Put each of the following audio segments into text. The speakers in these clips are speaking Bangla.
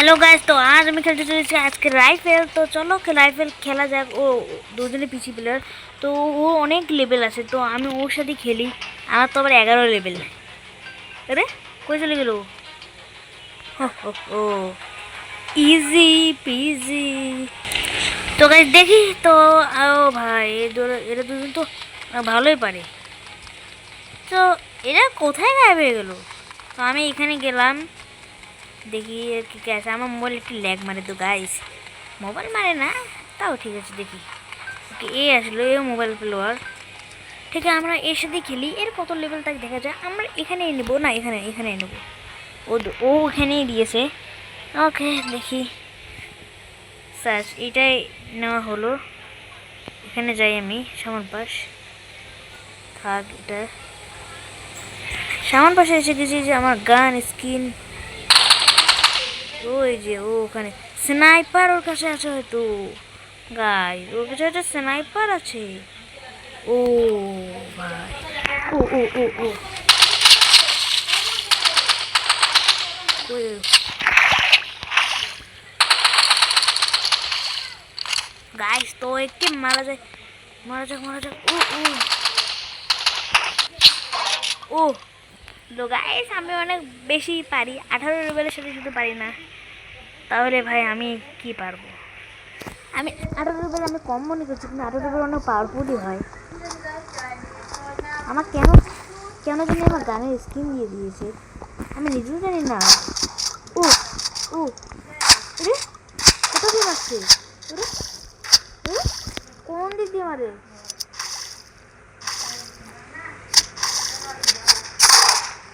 হ্যালো গাইস তো আজ আমি খেলতে চলেছি আজকে রাইফেল তো চলো রাইফেল খেলা যাক ও দুজনে পিছি প্লেয়ার তো ও অনেক লেভেল আছে তো আমি ওর সাথে খেলি আমার তো আবার এগারো লেভেল আরে কই চলে গেল ও ইজি পিজি তো গাইস দেখি তো ও ভাই এরা দুজন তো ভালোই পারে তো এরা কোথায় গায়েব হয়ে গেল তো আমি এখানে গেলাম কি কি আছে। আমার মোবাইল একটু ল্যাগ মারে তো গাইস মোবাইল মারে না? তাও ঠিক আছে, দেখি। ওকে, এ আসলো এ মোবাইল প্লেয়ার ঠিক আছে, আমরা এর সাথে খেলি। এর কত লেভেল তাকে দেখা যায়। আমরা এখানেই নেব। না, এখানে, এখানেই নেব। ও ও ওখানেই দিয়েছে। ওকে, দেখি। সার্চ এটাই নেওয়া হলো। এখানে যাই আমি, সামন পাশ। থাক, এটা। সামন পাশে এসে গেছি যে আমার গান স্কিন ওই যে ও ওখানে স্নাইপার ওর কাছে আছে হয়তো। গাই ওর কাছে একটা স্নাইপার আছে। ও ভাই। ও ও ও ও। গাইস তো একটি মারা যায়। মারা যাক মারা যাক। ও ও। ও। তো গাইস আমি অনেক বেশি পারি। আঠারো লেভেলের সাথে শুধু পারি না। তাহলে ভাই, আমি কি পারব? আমি আঠারো লেভেল আমি কম মনে করছি, কিন্তু আঠারো লেভেল অনেক পাওয়ারফুলই হয়। আমার কেন কেন জানি আমার গানের স্কিন দিয়ে দিয়েছে। আমি নিজেও জানি না। ও ও। কোথা দিয়ে মারছে? কোন দিক দিয়ে মারে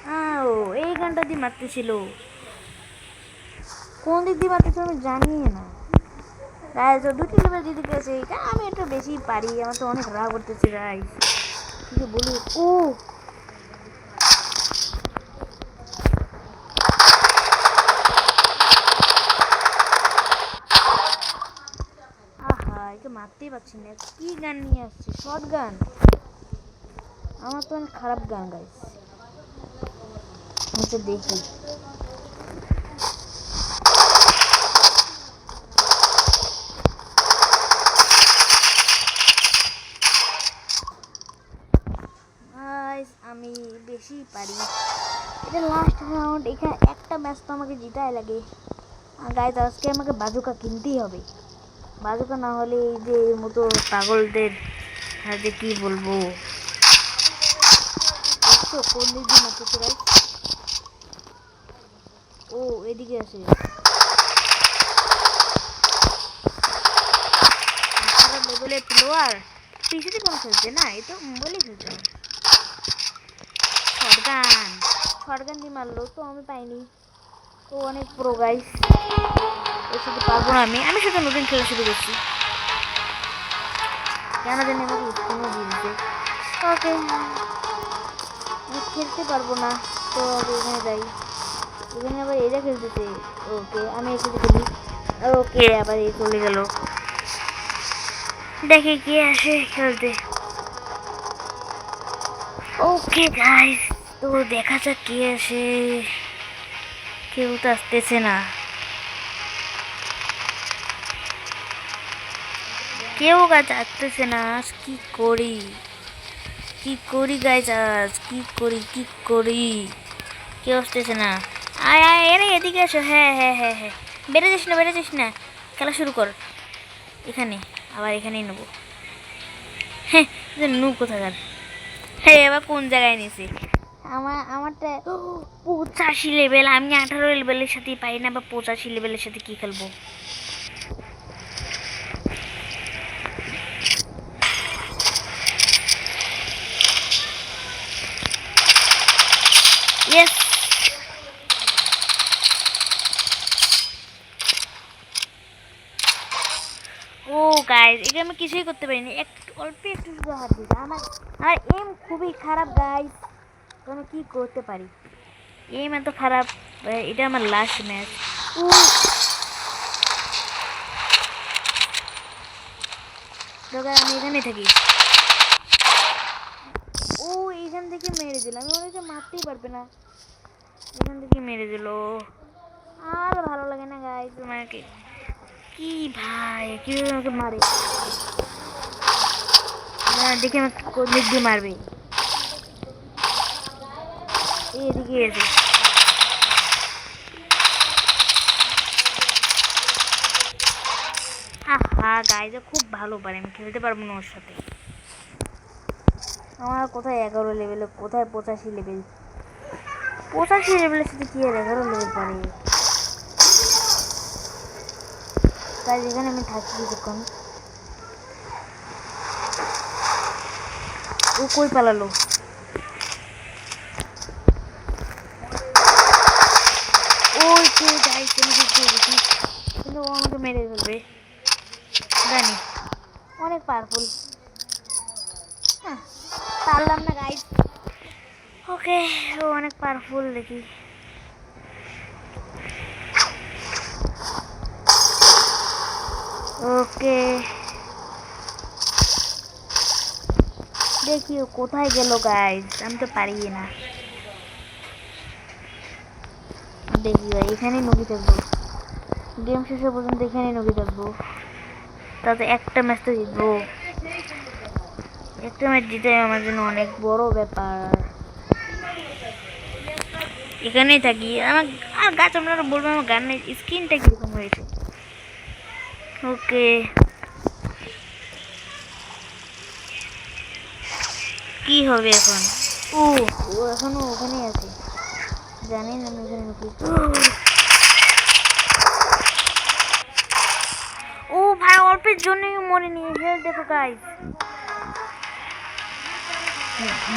আহ, ও এই গানটা দিয়ে মারতেছিল। কোন দিক দিয়ে মারতেছিল আমি জানি না। গাইজ ও দুটি লেভেল দিদি গেছে, এটা আমি একটু বেশি পারি, আমার তো অনেক রাগ করতেছে গাইজ কি যে বলি? ও! মারতেই পারছি না। কি গান নিয়ে আসছে? শর্ট গান আমার তো অনেক খারাপ গান গাইস তো দেখি। আমি বেশি পারি। এটা লাস্ট রাউন্ড এখানে একটা ম্যাচ তো আমাকে জিতাই লাগে। গাইস আজকে আমাকে বাজুকা কিনতেই হবে। বাজুকা না হলে এই যে মতো পাগলদের হাতে কি বলব? কোন দিয়ে মারতেছে গাইস ও এদিকে আসে। খারাপ লেভেলের প্লেয়ার পিসিতে কোনো খেলছে না? এই তো মোবাইলে খেলছে। শটগান শটগান দিয়ে মারলো তো আমি পাইনি। তো অনেক প্রো গাইস ওর সাথে পারব না আমি। আমি শুধু নতুন খেলা শুরু করছি। কেন জানি আমাকে স্কিনও দিয়ে দিতে ওকে। আমি খেলতে পারব না তো আগে এখানে যাই। এখানে আবার এরা খেলতেছে। ওকে আমি সাথে খেলি। ওকে আবার এই চলে গেল। দেখে কে আসে খেলতে। ওকে গাইস তো দেখা যাক কে আসে। কেউ তো আসতেছে না। কেউ গাছ আসতেছে না আজ কি করি? কি করি গাইজ আজ? কি করি কি করি? কেউ আসতেছে না। আয় আয় এদিকে আসো হ্যাঁ হ্যাঁ হ্যাঁ হ্যাঁ। বেড়ে যাস না, বেড়ে যাস না। খেলা শুরু কর। এখানে, আবার এখানেই নেব। হ্যাঁ নু কোথাকার? হ্যাঁ এবার কোন জায়গায় নিয়েছে? আমার, আমারটা, পঁচাশি লেভেল আমি আঠারো লেভেলের সাথে পাই না, বা পঁচাশি লেভেলের সাথে কি খেলব? ইয়েস ও গাইজ এটা আমি কিছুই করতে পারিনি। একটু, অল্প একটু শুধু হাত দিতে আমার আমার এম খুবই খারাপ গাইজ আমি কী করতে পারি? এম এত খারাপ এটা আমার লাস্ট ম্যাচ ও তো আমি এখানেই থাকি। ও, এইখান থেকে মেরে দিল। আমি হচ্ছে মারতেই পারবে না। এখান থেকে মেরে দিল। আর ভালো লাগে না গাইজ তোমাকে কি ভাই? কীভাবে আমাকে মারে না দেখে আমাকে কোন দিক দিয়ে মারবে। এদিকে এসে। আহা গাইজে খুব ভালো পারে। আমি খেলতে পারব না ওর সাথে। আমার কোথায় এগারো লেভেলে কোথায় পঁচাশি লেভেল পঁচাশি লেভেলের সাথে কি আর এগারো লেভেল পারে? তাই যেখানে আমি থাকি কিছুক্ষণ। ও কই পালালো? ওই কে গাইস আমি পেয়েছি কিন্তু ও আমাকে মেরে ফেলবে। জানি। অনেক পাওয়ারফুল হ্যাঁ পারলাম না গাইস ওকে ও অনেক পাওয়ারফুল দেখি। ওকে। দেখি কোথায় গেল গাইস আমি তো পারি না। দেখি ভাই এখানেই নদী থাকব। গেম শেষে পর্যন্ত এখানেই নদী থাকব। তাতে একটা ম্যাচ তো জিতবো। একটা ম্যাচ জিতে আমার জন্য অনেক বড় ব্যাপার। এখানেই থাকি। আমার আর গাছ আপনারা বলব আমার গানের স্কিনটা কীরকম হয়েছে? ওকে। কি হবে এখন? ও ও এখনও ওখানেই আছে। জানি না আমি ওখানে কি ও ভাই অল্পের জন্যই মরে নিয়ে হেল দেখো গাইস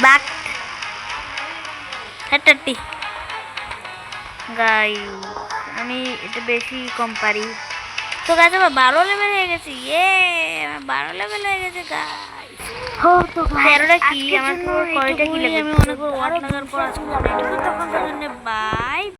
বাক হাট্টাটি গাই আমি এটা বেশি কম পারি। তো গাছ আমার বারো লেভেল হয়ে গেছে ইয়ে আমার বারো লেভেল হয়ে গেছে গাইস তেরোটা কি? আমার কি লাগে আমি অনেক ওয়াট লাগার পর আজকে তখন জন্য বাই